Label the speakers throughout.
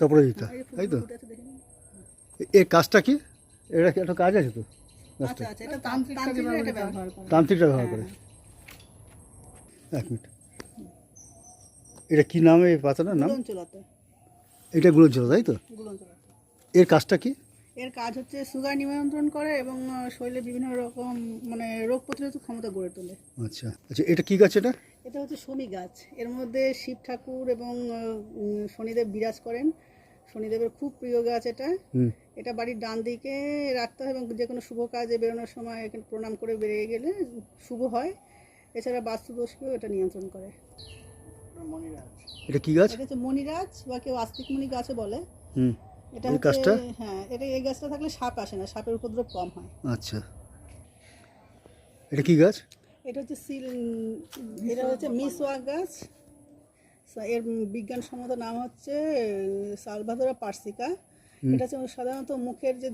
Speaker 1: তারপরে দিতে। তাই তো? এর কাজটা কি? এটা কি একটা কাজ আছে তো? গাছটা
Speaker 2: আচ্ছা আচ্ছা
Speaker 1: তান্ত্রিকটা ব্যবহার করে। এক মিনিট। এটা কি নামে এই পাতাটার নাম? এটা গুলো ছিল তাই তো? এর কাজটা কি?
Speaker 2: এর কাজ হচ্ছে সুগার নিয়ন্ত্রণ করে এবং শরীরে বিভিন্ন রকম মানে রোগ প্রতিরোধক ক্ষমতা গড়ে তোলে।
Speaker 1: আচ্ছা। আচ্ছা এটা কি গাছ এটা?
Speaker 2: এটা হচ্ছে শমী গাছ। এর মধ্যে শিব ঠাকুর এবং শনিদেব বিরাজ করেন। শনিদেবের খুব প্রিয় গাছ এটা। এটা বাড়ির ডান দিকে রাখতে হয় এবং যে কোনো শুভ কাজে বেরোনোর সময় এখানে প্রণাম করে বেরিয়ে গেলে শুভ হয়। এছাড়া বাস্তুদোষকেও এটা নিয়ন্ত্রণ করে।
Speaker 1: এটা কি গাছ?
Speaker 2: এটা হচ্ছে মণিরাজ বা কেউ আস্তিক মণি গাছও বলে।
Speaker 1: হুম।
Speaker 2: এটা হচ্ছে
Speaker 1: গাছটা?
Speaker 2: হ্যাঁ এটা এই গাছটা থাকলে সাপ আসে না সাপের উপদ্রব কম হয়।
Speaker 1: আচ্ছা। এটা কি গাছ?
Speaker 2: এটা হচ্ছে সিল এটা হচ্ছে মিসওয়া গাছ এর বিজ্ঞানসম্মত নাম হচ্ছে সালভাদোরা পার্সিকা। এটা হচ্ছে সাধারণত মুখের যে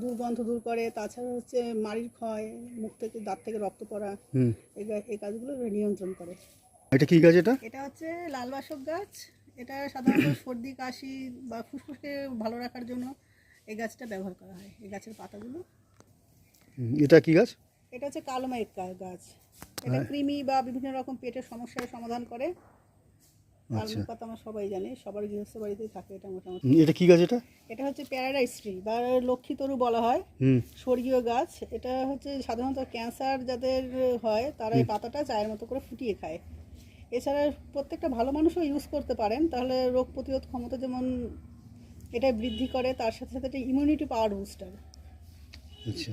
Speaker 2: দুর্গন্ধ দূর করে তাছাড়া হচ্ছে মাড়ির ক্ষয় মুখ থেকে দাঁত থেকে রক্ত পড়া এই গা- এই কাজগুলো নিয়ন্ত্রণ করে।
Speaker 1: এটা কি গাছ এটা?
Speaker 2: এটা হচ্ছে লালবাসক গাছ। এটা সাধারণত সর্দি কাশি বা ফুসফুসকে ভালো রাখার জন্য এই গাছটা ব্যবহার করা হয় এই গাছের পাতাগুলো।
Speaker 1: এটা কি গাছ?
Speaker 2: এটা হচ্ছে কালো মায়ের গাছ। এটা কৃমি বা বিভিন্ন রকম পেটের সমস্যার সমাধান করে।
Speaker 1: আচ্ছা।
Speaker 2: কালমুখ পাতা আমরা সবাই জানি সবার গৃহস্থ বাড়িতেই থাকে এটা মোটামুটি।
Speaker 1: এটা কি গাছ এটা?
Speaker 2: এটা হচ্ছে প্যারাডাইস ট্রি বা লক্ষ্মী তরু বলা হয়। স্বর্গীয় গাছ। এটা হচ্ছে সাধারণত ক্যান্সার যাদের হয় তারা এই পাতাটা চায়ের মতো করে ফুটিয়ে খায়। এছাড়া প্রত্যেকটা ভালো মানুষও ইউজ করতে পারেন। তাহলে রোগ প্রতিরোধ ক্ষমতা যেমন এটা বৃদ্ধি করে তার সাথে সাথে এটা ইমিউনিটি পাওয়ার বুস্টার
Speaker 1: আচ্ছা।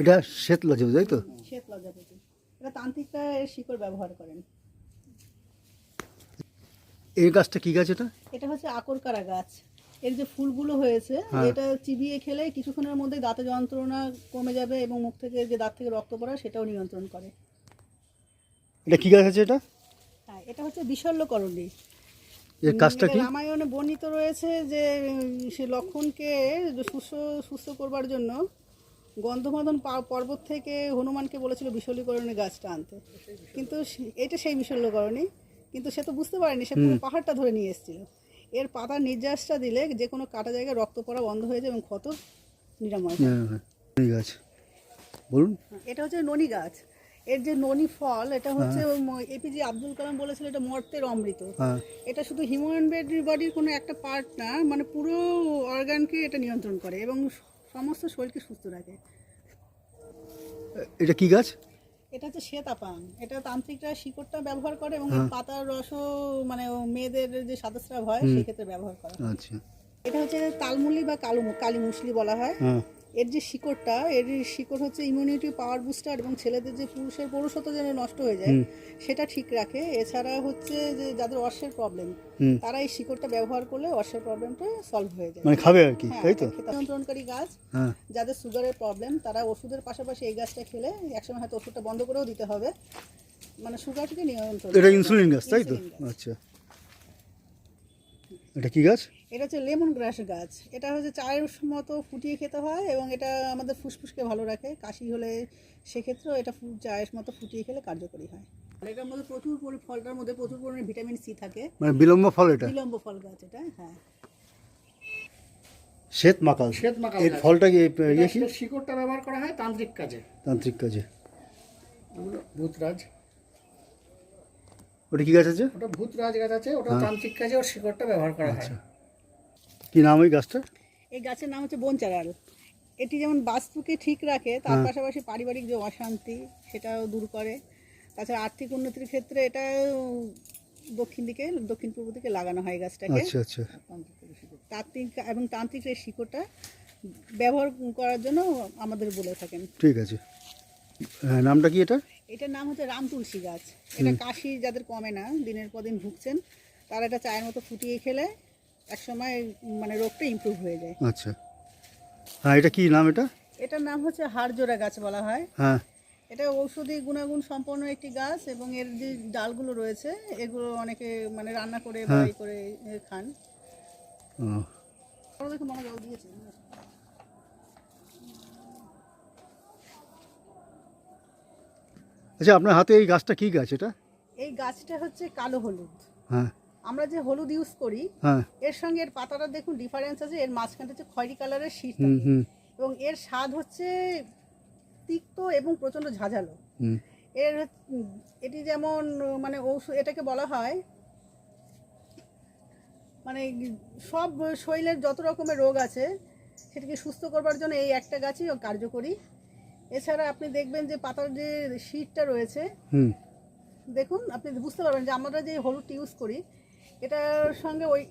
Speaker 1: এটা শ্বেত লজেব তাই তো?
Speaker 2: শ্বেত লজ্জাপতি এটা তান্ত্রিকরা শিকড় ব্যবহার করেন।
Speaker 1: এই গাছটা কি গাছ এটা?
Speaker 2: এটা হচ্ছে আকরকারা গাছ। এর যে ফুলগুলো হয়েছে
Speaker 1: হ্যাঁ।
Speaker 2: এটা চিবিয়ে খেলে কিছুক্ষণের মধ্যে দাঁতে যন্ত্রণা কমে যাবে এবং মুখ থেকে যে দাঁত থেকে রক্ত পড়া সেটাও নিয়ন্ত্রণ করে।
Speaker 1: এটা কি গাছ আছে এটা?
Speaker 2: হ্যাঁ এটা হচ্ছে বিশল্যকরণী।
Speaker 1: এর কাজটা কি?
Speaker 2: রামায়ণে বর্ণিত রয়েছে যে সে লক্ষণকে সুস্থ সুস্থ করবার জন্য গন্ধমাদন পর্বত থেকে হনুমানকে বলেছিল বিশল্যকরণী গাছটা আনতে। কিন্তু এটা সেই বিশল্যকরণী কিন্তু সে তো বুঝতে পারেনি সে পুরো পাহাড়টা ধরে নিয়ে এসেছিল। এর পাতার নির্যাসটা দিলে যে কোনো কাটা জায়গায় রক্ত পড়া বন্ধ হয়ে যায় এবং ক্ষত নিরাময় হয়।
Speaker 1: হ্যাঁ হ্যাঁ। গাছ বলুন।
Speaker 2: এটা হচ্ছে ননি গাছ এর যে ননি ফল এটা হচ্ছে এপিজে আব্দুল কালাম বলেছিল এটা মর্তের অমৃত।
Speaker 1: হ্যাঁ।
Speaker 2: এটা শুধু হিউম্যান বডির কোনো একটা পার্ট না মানে পুরো অর্গানকে এটা নিয়ন্ত্রণ করে এবং সমস্ত শরীরকে সুস্থ রাখে।
Speaker 1: এটা কি গাছ?
Speaker 2: এটা হচ্ছে শ্বেতা শ্বেতাপান। এটা তান্ত্রিকরা শিকড়টা ব্যবহার করে এবং পাতার রসও মানে মেয়েদের যে সাদস্রাব হয় সেক্ষেত্রে ব্যবহার করা হয়।
Speaker 1: আচ্ছা।
Speaker 2: এটা হচ্ছে তালমুলি বা কালো কালী মুসলি বলা হয়।
Speaker 1: হ্যাঁ।
Speaker 2: এর যে শিকড়টা এর শিকড় হচ্ছে ইমিউনিটি পাওয়ার বুস্টার এবং ছেলেদের যে পুরুষের পৌরুষত্ব যেন নষ্ট হয়ে যায় সেটা ঠিক রাখে। এছাড়া হচ্ছে যে যাদের অর্শের প্রবলেম তারা এই শিকড়টা ব্যবহার করলে অর্শের প্রবলেমটা সলভ হয়ে যায়।
Speaker 1: মানে খাবে আর কি
Speaker 2: হ্যাঁ,
Speaker 1: তাই তো?
Speaker 2: নিয়ন্ত্রণকারী গাছ
Speaker 1: হ্যাঁ।
Speaker 2: যাদের সুগারের প্রবলেম তারা ওষুধের পাশাপাশি এই গাছটা খেলে একসময় হয়তো ওষুধটা বন্ধ করেও দিতে হবে। মানে সুগারটাকে নিয়ন্ত্রণ
Speaker 1: এটা ইনসুলিন গাছ তাই তো? আচ্ছা। এটা কি গাছ?
Speaker 2: এটা হচ্ছে লেমন গ্রাস গাছ। এটা হচ্ছে চায়ের মতো ফুটিয়ে খেতে হয় এবং এটা আমাদের ফুসফুসকে ভালো রাখে। কাশি হলে সেক্ষেত্রেও এটা চায়ের মতো ফুটিয়ে খেলে কার্যকরী হয়। এটার মধ্যে প্রচুর ফলটার মধ্যে প্রচুর পরিমাণে ভিটামিন সি থাকে।
Speaker 1: মানে বিলম্ব ফল এটা?
Speaker 2: বিলম্ব ফল গাছ এটা হ্যাঁ।
Speaker 1: শ্বেত মাকাল।
Speaker 3: শ্বেত মাকাল
Speaker 1: এর ফলটা ইয়ে
Speaker 3: শিকড়টা ব্যবহার করা হয় তান্ত্রিক কাজে।
Speaker 1: তান্ত্রিক কাজে।
Speaker 3: ভূতরাজ।
Speaker 1: ওটা কি গাছ আছে?
Speaker 3: ওটা ভূতরাজ গাছ আছে ওটা তান্ত্রিক কাজে ওর শিকড়টা ব্যবহার করা হয়।
Speaker 1: কি নাম ওই গাছটা?
Speaker 2: এই গাছের নাম হচ্ছে বনচারাল। এটি যেমন বাস্তুকে ঠিক রাখে তার
Speaker 1: হ্যাঁ।
Speaker 2: পাশাপাশি পারিবারিক যে অশান্তি সেটাও দূর করে। তাছাড়া আর্থিক উন্নতির ক্ষেত্রে এটা দক্ষিণ দিকে দক্ষিণ পূর্ব দিকে লাগানো হয় গাছটাকে।
Speaker 1: আচ্ছা আচ্ছা।
Speaker 2: তান্ত্রিক এবং তান্ত্রিক এই শিকড়টা ব্যবহার করার জন্য আমাদের বলে থাকেন।
Speaker 1: ঠিক আছে। হ্যাঁ নামটা কি এটা?
Speaker 2: এটার নাম হচ্ছে রাম তুলসী গাছ। এটা কাশি যাদের কমে না দিনের পর দিন ভুগছেন তারা এটা চায়ের মতো ফুটিয়ে খেলে একসময় মানে রোগটা ইমপ্রুভ হয়ে যায়।
Speaker 1: আচ্ছা। হ্যাঁ এটা কি নাম এটা?
Speaker 2: এটার নাম হচ্ছে হাড়জোড়া গাছ বলা হয়।
Speaker 1: হ্যাঁ।
Speaker 2: এটা ঔষধি গুণাগুণ সম্পন্ন একটি গাছ এবং এর যে ডালগুলো রয়েছে এগুলো অনেকে মানে রান্না করে বা
Speaker 1: হ্যাঁ।
Speaker 2: করে খান।
Speaker 1: আচ্ছা আপনার হাতে এই গাছটা কি গাছ এটা?
Speaker 2: এই গাছটা হচ্ছে কালো হলুদ।
Speaker 1: হ্যাঁ।
Speaker 2: আমরা যে হলুদ ইউজ করি
Speaker 1: হ্যাঁ।
Speaker 2: এর সঙ্গে এর পাতাটা দেখুন ডিফারেন্স আছে এর মাঝখানটা হচ্ছে খয়েরি কালারের শীত এবং এর স্বাদ হচ্ছে তিক্ত এবং প্রচণ্ড ঝাঁঝালো। এর এটি যেমন মানে ঔষধ এটাকে বলা হয় মানে সব শরীরের যত রকমের রোগ আছে সেটাকে সুস্থ করবার জন্য এই একটা গাছই কার্যকরী। এছাড়া আপনি দেখবেন যে পাতার যে শীতটা রয়েছে দেখুন আপনি বুঝতে পারবেন যে আমরা যে হলুদটা ইউজ করি এটার সঙ্গে ওই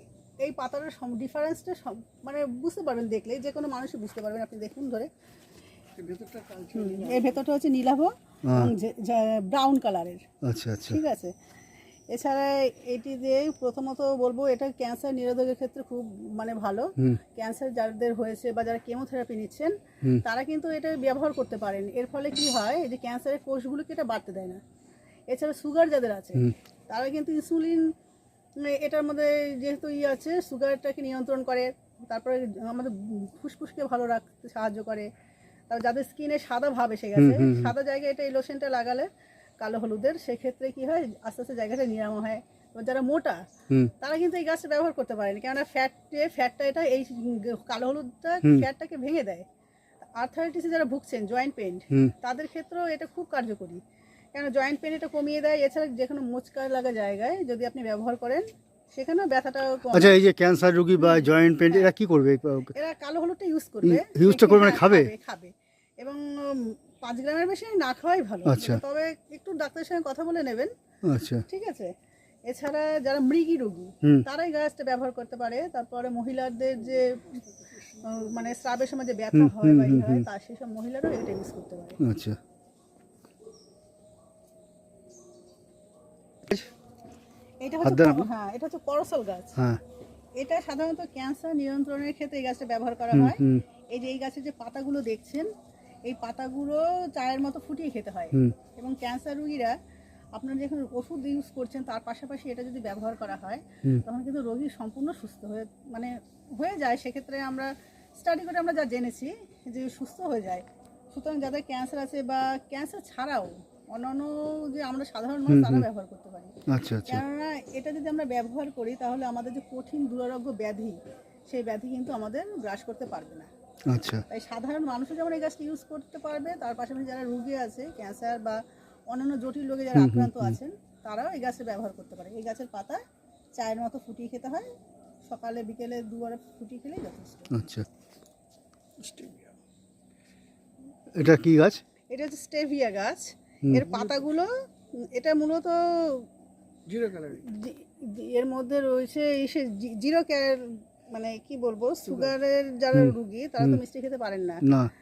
Speaker 2: এই পাতার ডিফারেন্সটা সব মানে বুঝতে পারবেন দেখলে যে কোনো মানুষই বুঝতে পারবেন আপনি দেখুন ধরে। এর ভেতরটা হচ্ছে নীলাভ। ব্রাউন কালারের
Speaker 1: আচ্ছা আচ্ছা।
Speaker 2: ঠিক আছে? এছাড়া এটি দিয়ে প্রথমত বলব এটা ক্যান্সার নিরোধকের ক্ষেত্রে খুব মানে ভালো। ক্যান্সার যাদের হয়েছে বা যারা কেমোথেরাপি নিচ্ছেন তারা কিন্তু এটা ব্যবহার করতে পারেন। এর ফলে কি হয় এই যে ক্যান্সারের কোষগুলোকে এটা বাড়তে দেয় না। এছাড়া সুগার যাদের আছে তারা কিন্তু ইনসুলিন এটার মধ্যে যেহেতু ই আছে সুগারটাকে নিয়ন্ত্রণ করে তারপরে আমাদের ফুসফুসকে ভালো রাখতে সাহায্য করে তারপর যাদের স্কিনে সাদা ভাব এসে গেছে। সাদা জায়গায় এটা এই লোশনটা লাগালে কালো হলুদের সেক্ষেত্রে কি হয় আস্তে আস্তে জায়গাটা নিরাম হয়। যারা মোটা তারা কিন্তু এই গাছটা ব্যবহার করতে পারেন কেননা ফ্যাট ফ্যাটটা এটা এই কালো হলুদটা ফ্যাটটাকে ভেঙে দেয়। আর্থারাইটিসে যারা ভুগছেন জয়েন্ট পেন
Speaker 1: হুম।
Speaker 2: তাদের ক্ষেত্রেও এটা খুব কার্যকরী। কেন জয়েন্ট পেন এটা কমিয়ে দেয়? এছাড়া যে কোনো মোচকা লাগা জায়গায় যদি আপনি ব্যবহার করেন সেখানেও ব্যথাটাও কম।
Speaker 1: আচ্ছা এই যে ক্যান্সার রোগী বা জয়েন্ট পেন এরা কি করবে?
Speaker 2: এরা কালো হলুদটা ইউজ করবে।
Speaker 1: ই- use টা করবে না,
Speaker 2: হ্যাঁ,
Speaker 1: খাবে?
Speaker 2: খাবে এবং পাঁচ গ্রামের বেশি না খাওয়াই ভালো।
Speaker 1: আচ্ছা।
Speaker 2: তবে একটু ডাক্তারের সঙ্গে কথা বলে নেবেন।
Speaker 1: আচ্ছা।
Speaker 2: ঠিক আছে? এছাড়া যারা মৃগী রোগী তারাই গাছটা ব্যবহার করতে পারে। তারপরে মহিলাদের যে মানে স্রাবের সময় যে ব্যথা হয় বা হয় তার সেসব মহিলারাও এটা ইউজ করতে পারে।
Speaker 1: আচ্ছা।
Speaker 2: এটা হচ্ছে? হ্যাঁ এটা হচ্ছে করসল গাছ।
Speaker 1: হ্যাঁ।
Speaker 2: এটা সাধারণত ক্যান্সার নিয়ন্ত্রণের ক্ষেত্রে এই গাছটা ব্যবহার করা হয়। এই যে এই গাছের যে পাতাগুলো দেখছেন এই পাতাগুলো চায়ের মতো ফুটিয়ে খেতে হয়। এবং ক্যান্সার রোগীরা আপনারা যখন ওষুধ ইউজ করছেন তার পাশাপাশি এটা যদি ব্যবহার করা হয় তখন কিন্তু রোগী সম্পূর্ণ সুস্থ হয়ে মানে হয়ে যায়। সেক্ষেত্রে আমরা স্টাডি করে আমরা যা জেনেছি যে সুস্থ হয়ে যায়। সুতরাং যাদের ক্যান্সার আছে বা ক্যান্সার ছাড়াও অন্যান্য যে আমরা সাধারণ মানুষ তারা ব্যবহার করতে পারি।
Speaker 1: আচ্ছা আচ্ছা।
Speaker 2: কেননা এটা যদি আমরা ব্যবহার করি তাহলে আমাদের যে কঠিন দুরারোগ্য ব্যাধি সেই ব্যাধি কিন্তু আমাদের গ্রাস করতে পারবে না।
Speaker 1: আচ্ছা।
Speaker 2: তাই সাধারণ মানুষও যেমন এই গাছটি ইউজ করতে পারবে তার পাশাপাশি যারা রুগী আছে ক্যান্সার বা অন্যান্য জটিল রোগে যারা আক্রান্ত আছেন তারাও এই গাছের ব্যবহার করতে পারে। এই গাছের পাতা চায়ের মতো ফুটিয়ে খেতে হয় সকালে বিকেলে দুবার ফুটিয়ে খেলেই যথেষ্ট।
Speaker 1: আচ্ছা। এটা কি গাছ?
Speaker 2: এটা হচ্ছে স্টেভিয়া গাছ। এর পাতাগুলো এটা মূলত
Speaker 3: জিরো
Speaker 2: জি- এর মধ্যে রয়েছে এসে জিরো ক্যার মানে কি বলব সুগারের যারা রুগী তারা তো মিষ্টি খেতে পারেন না।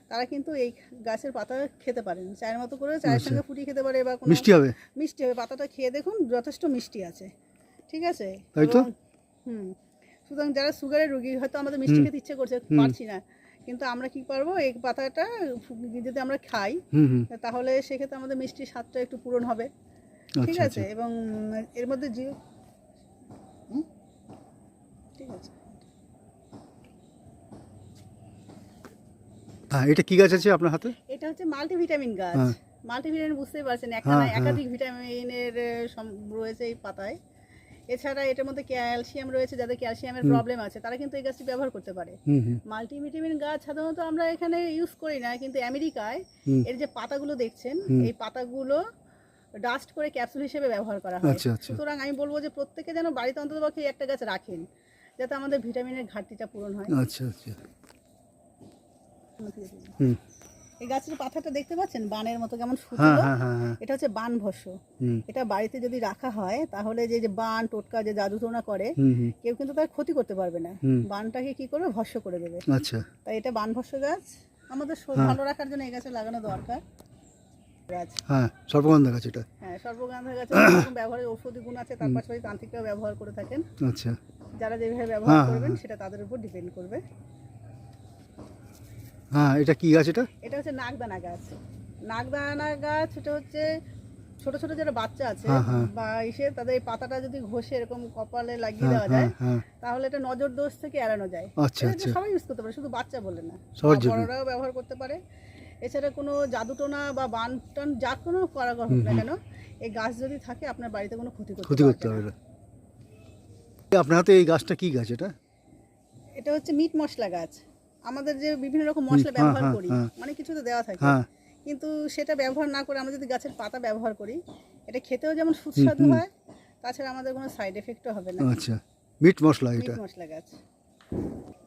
Speaker 2: তারা কিন্তু এই গাছের পাতা খেতে পারেন। চায়ের মতো করে চায়ের সঙ্গে ফুটিয়ে খেতে পারে বা কোনো
Speaker 1: আচ্ছা। মিষ্টি হবে?
Speaker 2: মিষ্টি হবে। পাতাটা খেয়ে দেখুন যথেষ্ট মিষ্টি আছে। ঠিক আছে?
Speaker 1: তাই তো?
Speaker 2: হুম। সুতরাং যারা সুগারের রুগী হয়তো আমাদের মিষ্টি খেতে ইচ্ছে করছে পারছি না। কিন্তু আমরা কি পারব এই পাতাটা যদি আমরা খাই। তাহলে সেক্ষেত্রে আমাদের মিষ্টির স্বাদটা একটু পূরণ হবে। ঠিক
Speaker 1: আচ্ছা
Speaker 2: আছে?
Speaker 1: আচ্ছা।
Speaker 2: এবং এর মধ্যে জিও ঠিক আছে।
Speaker 1: হ্যাঁ এটা কি গাছ আছে আপনার হাতে?
Speaker 2: এটা হচ্ছে মাল্টিভিটামিন গাছ।
Speaker 1: হ্যাঁ।
Speaker 2: মাল্টিভিটামিন বুঝতেই পারছেন একটা
Speaker 1: হ্যাঁ,
Speaker 2: না
Speaker 1: হ্যাঁ।
Speaker 2: একাধিক ভিটামিনের রয়েছে এই পাতায়। এছাড়া এটার মধ্যে ক্যালসিয়াম রয়েছে যাদের ক্যালসিয়ামের প্রবলেম আছে তারা কিন্তু এই গাছটি ব্যবহার করতে পারে। মাল্টিভিটামিন গাছ সাধারণত আমরা এখানে ইউজ করি না কিন্তু আমেরিকায় এর যে পাতাগুলো দেখছেন এই পাতাগুলো ডাস্ট করে ক্যাপসুল হিসেবে ব্যবহার করা হয়।
Speaker 1: আচ্ছা, আচ্ছা।
Speaker 2: সুতরাং আমি বলব যে প্রত্যেকে যেন বাড়িতে অন্তত পক্ষে একটা গাছ রাখেন যাতে আমাদের ভিটামিনের ঘাটতিটা পূরণ হয়।
Speaker 1: আচ্ছা আচ্ছা। হুম।
Speaker 2: এই গাছের পাতাটা দেখতে পাচ্ছেন? বানের মতো কেমন
Speaker 1: হ্যাঁ
Speaker 2: সুতো
Speaker 1: হ্যাঁ হ্যাঁ
Speaker 2: এটা হচ্ছে বান ভস্য। এটা বাড়িতে যদি রাখা হয় তাহলে যে যে বান টোটকা যে জাদুটোনা করে
Speaker 1: হুম হুম।
Speaker 2: কেউ কিন্তু তার ক্ষতি করতে পারবে না। বানটাকে কি করবে? ভস্য করে দেবে।
Speaker 1: আচ্ছা।
Speaker 2: তাই এটা বান ভস্য গাছ। আমাদের। ভালো রাখার জন্য এই গাছে লাগানো দরকার।
Speaker 1: হ্যাঁ সর্বগন্ধা গাছ এটা।
Speaker 2: হ্যাঁ সর্বগান্ধা গাছে ব্যবহারের ঔষধি গুণ আছে তার পাশাপাশি তান্ত্রিকরাও ব্যবহার করে থাকেন।
Speaker 1: আচ্ছা।
Speaker 2: যারা যেভাবে ব্যবহার করবেন। সেটা তাদের উপর ডিপেন্ড করবে।
Speaker 1: হ্যাঁ এটা কি গাছ এটা?
Speaker 2: এটা হচ্ছে নাগদানা গাছ। নাগদানা গাছ এটা হচ্ছে ছোট ছোট যারা বাচ্চা আছে
Speaker 1: হ্যাঁ, হ্যাঁ।
Speaker 2: বা এসে তাদের পাতাটা যদি ঘষে এরকম কপালে লাগিয়ে
Speaker 1: হ্যাঁ
Speaker 2: দেওয়া যায় তাহলে এটা নজর দোষ থেকে এড়ানো যায়।
Speaker 1: আচ্ছা আচ্ছা।
Speaker 2: সবাই ইউজ করতে পারে শুধু বাচ্চা বলে না। বড়রাও ব্যবহার করতে পারে। এছাড়া কোনো জাদুটোনা বা বান টান যা কোনো করা হোক না কেন এই গাছ যদি থাকে আপনার বাড়িতে কোনো ক্ষতি করতে
Speaker 1: ক্ষতি করতে হবে আপনার হাতে এই গাছটা কি গাছ এটা?
Speaker 2: এটা হচ্ছে মিট মশলা গাছ। আমাদের যে বিভিন্ন রকম মশলা
Speaker 1: হ্যাঁ,
Speaker 2: ব্যবহার
Speaker 1: হ্যাঁ,
Speaker 2: করি
Speaker 1: হ্যাঁ।
Speaker 2: মানে কিছু তো দেওয়া থাকে। কিন্তু সেটা ব্যবহার না করে আমরা যদি গাছের পাতা ব্যবহার করি এটা খেতেও যেমন সুস্বাদু হয় তাছাড়া আমাদের কোনো সাইড এফেক্টও হবে না।
Speaker 1: আচ্ছা। মিট মশলা এটা?
Speaker 2: মশলা গাছ।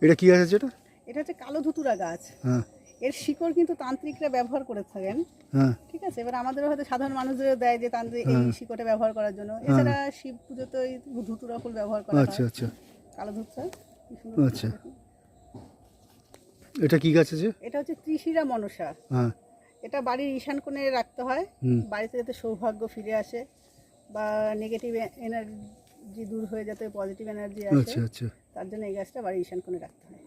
Speaker 1: এটা কি আছে এটা?
Speaker 2: এটা হচ্ছে কালো ধুতুরা গাছ।
Speaker 1: হ্যাঁ।
Speaker 2: এর শিকড় কিন্তু তান্ত্রিকরা ব্যবহার করে থাকেন।
Speaker 1: হ্যাঁ।
Speaker 2: ঠিক আছে? এবার আমাদের হয়তো সাধারণ মানুষদেরও দেয় যে তান্ত্রিক এই শিকড়টা ব্যবহার করার জন্য। এছাড়া শিব পুজোতে ওই ধুতুরা ফুল ব্যবহার করা
Speaker 1: আচ্ছা
Speaker 2: হয়।
Speaker 1: আচ্ছা।
Speaker 2: কালো ধুতুরা
Speaker 1: আচ্ছা। এটা কি গাছ আছে?
Speaker 2: এটা হচ্ছে ত্রিশিরা মনসা।
Speaker 1: হ্যাঁ।
Speaker 2: এটা বাড়ির ঈশান কোণে রাখতে হয়। বাড়িতে যাতে সৌভাগ্য ফিরে আসে বা নেগেটিভ এনার্জি দূর হয়ে যাতে পজিটিভ এনার্জি আসে
Speaker 1: আচ্ছা আচ্ছা।
Speaker 2: তার জন্য এই গাছটা বাড়ির ঈশান কোণে রাখতে হয়।